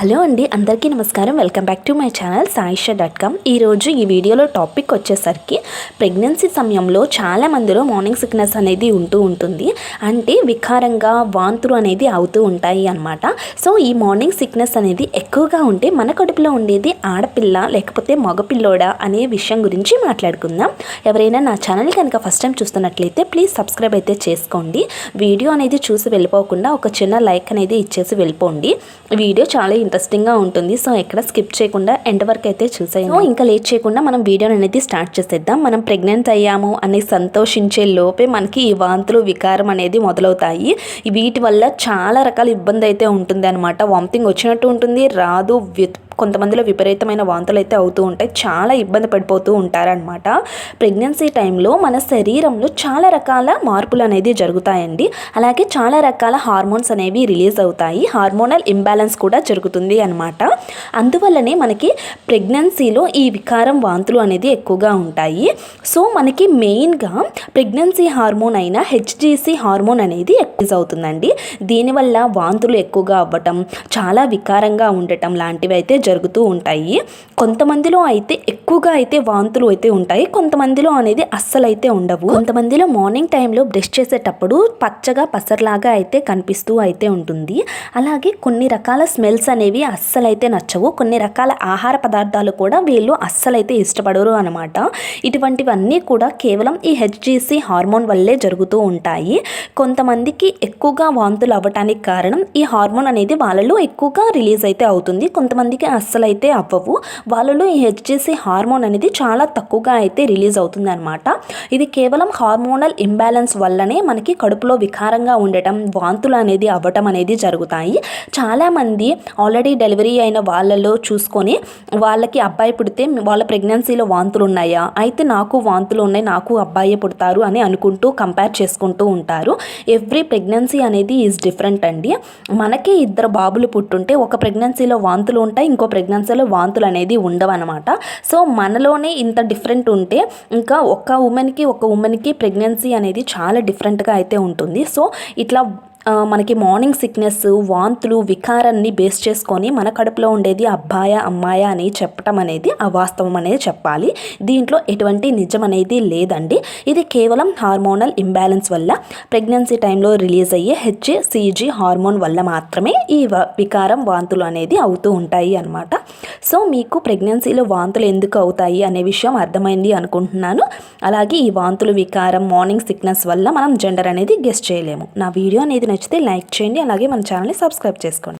Hello అండి అందరికీ నమస్కారం. Welcome back to my channel Saisha dot com. ఈరోజు ఈ వీడియోలో టాపిక్ వచ్చేసరికి ప్రెగ్నెన్సీ సమయంలో చాలా మందిలో మార్నింగ్ సిక్నెస్ అనేది ఉంటూ ఉంటుంది. అంటే వికారంగా వాంతులు అనేది అవుతూ ఉంటాయి అన్నమాట. సో ఈ మార్నింగ్ సిక్నెస్ అనేది ఎక్కువగా ఉంటే మన కడుపులో ఉండేది ఆడపిల్ల లేకపోతే మగపిల్లోడా అనే విషయం గురించి మాట్లాడుకుందాం. ఎవరైనా నా ఛానల్ కనుక ఫస్ట్ టైం చూస్తున్నట్లయితే ప్లీజ్ సబ్స్క్రైబ్ అయితే చేసుకోండి. వీడియో అనేది చూసి వెళ్ళిపోకుండా ఒక చిన్న లైక్ అనేది ఇచ్చేసి వెళ్ళిపోండి. వీడియో చాలా ఇంట్రెస్టింగ్గా ఉంటుంది. సో ఎక్కడ స్కిప్ చేయకుండా ఎండ్ వరకు అయితే చూసేయండి. ఇంకా లేట్ చేయకుండా మనం వీడియోని అనేది స్టార్ట్ చేసేద్దాం. మనం ప్రెగ్నెంట్ అయ్యాము అని సంతోషించే లోపే మనకి ఈ వాంతులు వికారం అనేది మొదలవుతాయి. వీటి వల్ల చాలా రకాల ఇబ్బంది అయితే ఉంటుంది అనమాట వామిటింగ్ వచ్చినట్టు ఉంటుంది రాదు విత్ కొంతమందిలో విపరీతమైన వాంతులు అయితే అవుతూ ఉంటాయి. చాలా ఇబ్బంది పడిపోతూ ఉంటారనమాట ప్రెగ్నెన్సీ టైంలో మన శరీరంలో చాలా రకాల మార్పులు అనేది జరుగుతాయండి. అలాగే చాలా రకాల హార్మోన్స్ అనేవి రిలీజ్ అవుతాయి. హార్మోనల్ ఇంబ్యాలెన్స్ కూడా జరుగుతుంది అనమాట అందువల్లనే మనకి ప్రెగ్నెన్సీలో ఈ వికారం వాంతులు అనేది ఎక్కువగా ఉంటాయి. సో మనకి మెయిన్గా ప్రెగ్నెన్సీ హార్మోన్ అయిన హెచ్జిసి హార్మోన్ అనేది ఎక్టిజ్ అవుతుందండి. దీనివల్ల వాంతులు ఎక్కువగా అవ్వటం చాలా వికారంగా ఉండటం లాంటివి అయితే జరుగుతూ ఉంటాయి. కొంతమందిలో అయితే ఎక్కువగా అయితే వాంతులు అయితే ఉంటాయి. కొంతమందిలో అనేది అస్సలు అయితే ఉండవు. కొంతమందిలో మార్నింగ్ టైంలో బ్రష్ చేసేటప్పుడు పచ్చగా పసర్లాగా అయితే కనిపిస్తూ అయితే ఉంటుంది. అలాగే కొన్ని రకాల స్మెల్స్ అనేవి అస్సలు అయితే నచ్చవు. కొన్ని రకాల ఆహార పదార్థాలు కూడా వీళ్ళు అస్సలైతే ఇష్టపడరు అనమాట ఇటువంటివన్నీ కూడా కేవలం ఈ హెచ్జిసి హార్మోన్ వల్లే జరుగుతూ ఉంటాయి. కొంతమందికి ఎక్కువగా వాంతులు అవ్వటానికి కారణం ఈ హార్మోన్ అనేది వాళ్ళలో ఎక్కువగా రిలీజ్ అయితే అవుతుంది. కొంతమందికి ఆ అయితే అవ్వవు. వాళ్ళలో ఈ హెచ్జేసీ హార్మోన్ అనేది చాలా తక్కువగా అయితే రిలీజ్ అవుతుంది అనమాట ఇది కేవలం హార్మోనల్ ఇంబ్యాలెన్స్ వల్లనే మనకి కడుపులో వికారంగా ఉండటం వాంతులు అనేది అవ్వటం అనేది జరుగుతాయి. చాలామంది ఆల్రెడీ డెలివరీ అయిన వాళ్ళలో చూసుకొని వాళ్ళకి అబ్బాయి పుడితే వాళ్ళ ప్రెగ్నెన్సీలో వాంతులు ఉన్నాయా? అయితే నాకు వాంతులు ఉన్నాయి నాకు అబ్బాయి పుడతారు అని అనుకుంటూ కంపేర్ చేసుకుంటూ ఉంటారు. ఎవ్రీ ప్రెగ్నెన్సీ అనేది ఈజ్ డిఫరెంట్ అండి. మనకి ఇద్దరు బాబులు పుట్టుంటే ఒక ప్రెగ్నెన్సీలో వాంతులు ఉంటాయి ఇంకో ప్రెగ్నెన్సీలో వాంతులు అనేది ఉండవు అనమాట సో మనలోనే ఇంత డిఫరెంట్ ఉంటే ఇంకా ఒక ఉమెన్కి ఒక ఉమెన్కి ప్రెగ్నెన్సీ అనేది చాలా డిఫరెంట్గా అయితే ఉంటుంది. సో ఇట్లా మనకి మార్నింగ్ సిక్నెస్ వాంతులు వికారాన్ని బేస్ చేసుకొని మన కడుపులో ఉండేది అబ్బాయ అమ్మాయ అని చెప్పటం అనేది అవాస్తవం అనేది చెప్పాలి. దీంట్లో ఎటువంటి నిజం అనేది లేదండి. ఇది కేవలం హార్మోనల్ ఇంబ్యాలెన్స్ వల్ల ప్రెగ్నెన్సీ టైంలో రిలీజ్ అయ్యే హెచ్సిజి హార్మోన్ వల్ల మాత్రమే ఈ వికారం వాంతులు అనేది అవుతూ ఉంటాయి అనమాట సో మీకు ప్రెగ్నెన్సీలో వాంతులు ఎందుకు అవుతాయి అనే విషయం అర్థమైంది అనుకుంటున్నాను. అలాగే ఈ వాంతులు వికారం మార్నింగ్ సిక్నెస్ వల్ల మనం జెండర్ అనేది గెస్ట్ చేయలేము. నా వీడియో అనేది నచ్చితే లైక్ చేయండి అలాగే మన ఛానల్ని సబ్స్క్రైబ్ చేసుకోండి.